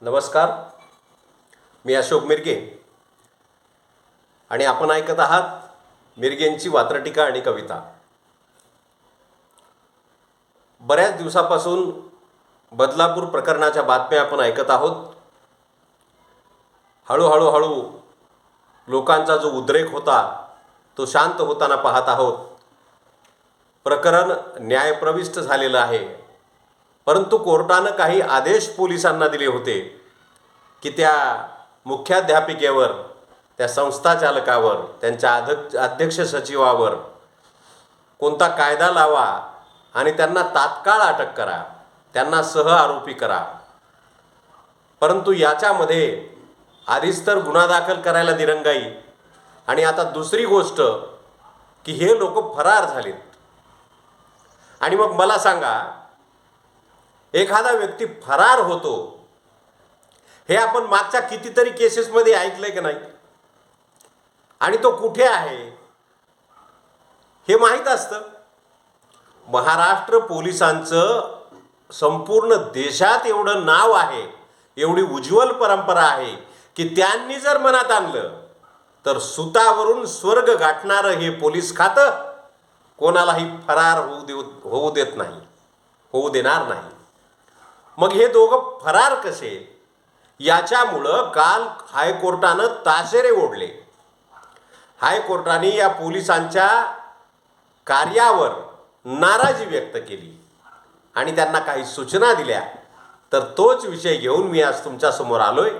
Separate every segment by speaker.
Speaker 1: नमस्कार. मी अशोक मिरगे. आणि आपण ऐकत आहात मिरगेंची वात्रटिका आणि कविता. बऱ्याच दिवसापासून बदलापूर प्रकरणाच्या बातम्या आपण ऐकत आहोत. हळूहळू हळू लोकांचा जो उद्रेक होता तो शांत होताना पाहत आहोत. प्रकरण न्यायप्रविष्ट झालेलं आहे. परंतु कोर्टानं काही आदेश पोलिसांना दिले होते की त्या मुख्याध्यापिकेवर त्या संस्थाचालकावर त्यांच्या अध्यक्ष अध्यक्ष सचिवावर कोणता कायदा लावा आणि त्यांना तात्काळ अटक करा त्यांना सह आरोपी करा. परंतु याच्यामध्ये आधीच तर गुन्हा दाखल करायला दिरंगाई. आणि आता दुसरी गोष्ट की हे लोक फरार झालेत. आणि मग मला सांगा एखादा व्यक्ती फरार होतो हे आपण मागच्या कितीतरी केसेसमध्ये ऐकलंय की नाही? आणि तो कुठे आहे? हे माहीत असतं. महाराष्ट्र पोलिसांचं संपूर्ण देशात एवढं नाव आहे एवढी उज्ज्वल परंपरा आहे की त्यांनी जर मनात आणलं तर सुतावरून स्वर्ग गाठणारं हे पोलीस खातं कोणालाही फरार होऊ देऊ होऊ देत नाही होऊ देणार नाही. मग हे दोघं फरार कसे? याच्यामुळं काल हायकोर्टानं ताशेरे ओढले. हायकोर्टाने या पोलिसांच्या कार्यावर नाराजी व्यक्त केली. आणि त्यांना काही सूचना दिल्या. तर तोच विषय घेऊन मी आज तुमच्यासमोर आलोय.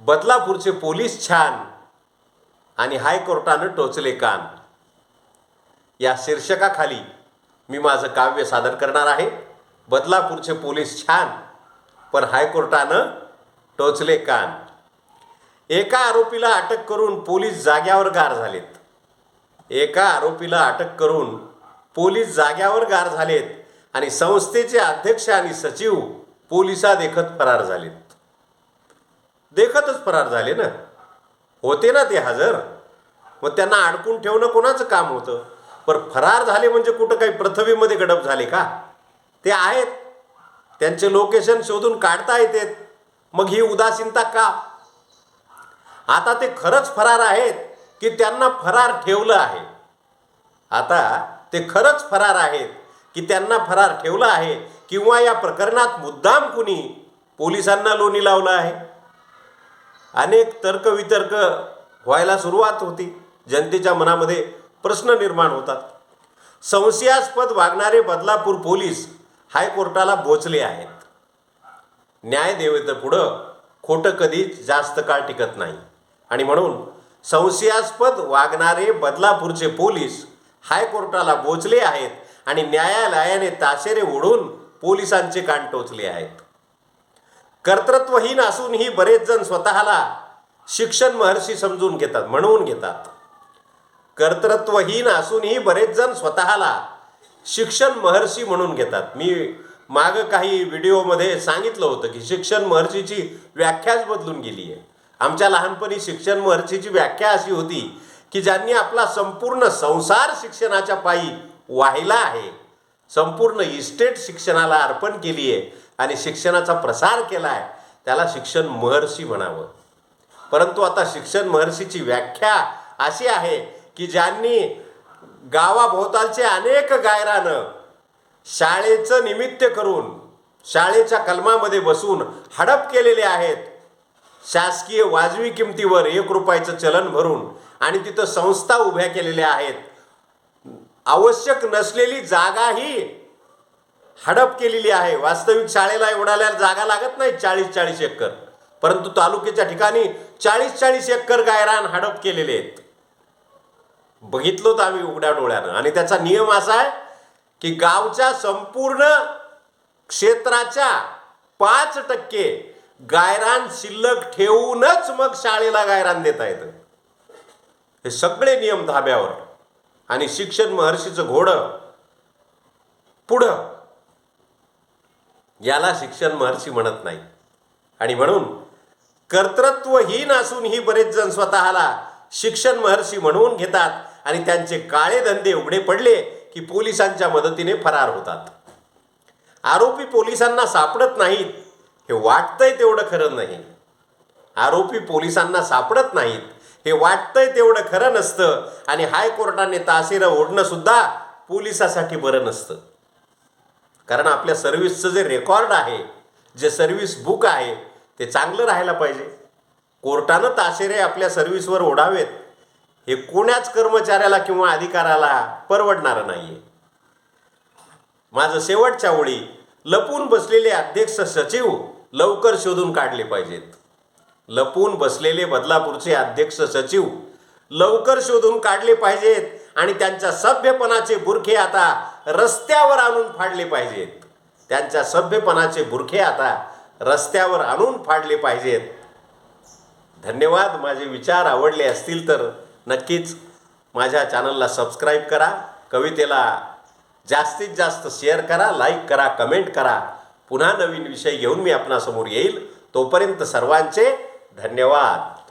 Speaker 1: बदलापूरचे पोलीस छान आणि हायकोर्टानं टोचले कान. या शीर्षकाखाली मी माझं काव्य सादर करणार आहे. बदलापूरचे पोलीस छान पण हायकोर्टानं टोचले कान. एका आरोपीला अटक करून पोलीस जाग्यावर गार झालेत. एका आरोपीला अटक करून पोलीस जाग्यावर गार झालेत आणि संस्थेचे अध्यक्ष आणि सचिव पोलिसा देखत फरार झालेत. देखतच फरार झाले ना? होते ना ते हजर? मग त्यांना अडकून ठेवणं कोणाचं काम होतं? पर फरार झाले म्हणजे कुठं काही पृथ्वीमध्ये गडप झाले का? ते आहेत. त्यांचे लोकेशन शोधून काढता येते. मग ही उदासीनता का? आता ते खरंच फरार आहेत की त्यांना फरार ठेवलं आहे? आता ते खरंच फरार आहेत की त्यांना फरार ठेवलं आहे किंवा या प्रकरणात मुद्दाम कुणी पोलिसांना लोणी लावलं आहे? अनेक तर्कवितर्क व्हायला सुरुवात होती. जनतेच्या मनामध्ये प्रश्न निर्माण होतात. संशयास्पद वागणारे बदलापूर पोलीस हायकोर्टाला बोचले आहेत. न्यायदेवेचं पुढं खोटं कधीच जास्त काळ टिकत नाही. आणि म्हणून संशयास्पद वागणारे बदलापूरचे पोलीस हायकोर्टाला बोचले आहेत आणि न्यायालयाने ताशेरे ओढून पोलिसांचे कान टोचले आहेत. कर्तृत्वहीन असूनही बरेच जण स्वतःला शिक्षण महर्षी समजून घेतात म्हणून घेतात. कर्तृत्वहीन असूनही बरेच जण स्वतःला शिक्षण महर्षी म्हणून घेतात. मी माग काही व्हिडिओमध्ये सांगितलं होतं की शिक्षण महर्षीची व्याख्याच बदलून गेली आहे. आमच्या लहानपणी शिक्षण महर्षीची व्याख्या अशी होती की ज्यांनी आपला संपूर्ण संसार शिक्षणाच्या पायी वाहिला आहे. संपूर्ण इस्टेट शिक्षणाला अर्पण केली आहे आणि शिक्षणाचा प्रसार केला आहे. त्याला शिक्षण महर्षी म्हणावं. परंतु आता शिक्षण महर्षीची व्याख्या अशी आहे की ज्यांनी गावाभोवतालचे अनेक गायरानं शाळेचं निमित्त करून शाळेच्या कलमामध्ये बसून हडप केलेले आहेत. शासकीय वाजवी किमतीवर एक रुपयाचं चलन भरून आणि तिथं संस्था उभ्या केलेल्या आहेत. आवश्यक नसलेली जागाही हडप केलेली आहे. वास्तविक शाळेला एवढ्याला जागा लागत नाही चाळीस चाळीस एकर. परंतु तालुक्याच्या ठिकाणी चाळीस चाळीस एकर गायरान हडप केलेले आहेत. बघितलोत आम्ही उघड्या डोळ्यानं. आणि त्याचा नियम असा आहे की गावच्या संपूर्ण क्षेत्राच्या पाच टक्के गायरान शिल्लक ठेवूनच मग शाळेला गायरान देता येतं. हे सगळे नियम धाब्यावर. आणि शिक्षण महर्षीचं घोडं पुढं. याला शिक्षण महर्षी म्हणत नाही. आणि म्हणून कर्तृत्वहीन असूनही बरेच जण स्वतःला शिक्षण महर्षी म्हणून घेतात. आणि त्यांचे काळे धंदे उघडे पडले की पोलिसांच्या मदतीने फरार होतात. आरोपी पोलिसांना सापडत नाहीत हे वाटतंय तेवढं खरं नाही. आरोपी पोलिसांना सापडत नाहीत हे वाटतंय तेवढं खरं नसतं आणि हायकोर्टाने तासेरं ओढणं सुद्धा पोलिसासाठी बरं नसतं. कारण आपल्या सर्व्हिसचं जे रेकॉर्ड आहे जे सर्व्हिस बुक आहे ते चांगलं राहायला पाहिजे. कोर्टानं ताशेरे आपल्या सर्व्हिसवर ओढावेत. हे कोण्याच कर्मचाऱ्याला किंवा अधिकाराला परवडणारं नाही आहे माझं शेवटच्या ओळी लपून बसलेले अध्यक्ष सचिव लवकर शोधून काढले पाहिजेत. लपून बसलेले बदलापूरचे अध्यक्ष सचिव लवकर शोधून काढले पाहिजेत आणि त्यांच्या सभ्यपणाचे बुरखे आता रस्त्यावर आणून फाडले पाहिजेत. त्यांच्या सभ्यपणाचे बुरखे आता रस्त्यावर आणून फाडले पाहिजेत. धन्यवाद माझे विचार आवडले असतील तर नक्कीच माझ्या चॅनलला सबस्क्राईब करा. कवितेला जास्तीत जास्त शेअर करा लाईक करा कमेंट करा. पुन्हा नवीन विषय घेऊन मी आपणासमोर येईल. तोपर्यंत सर्वांचे धन्यवाद.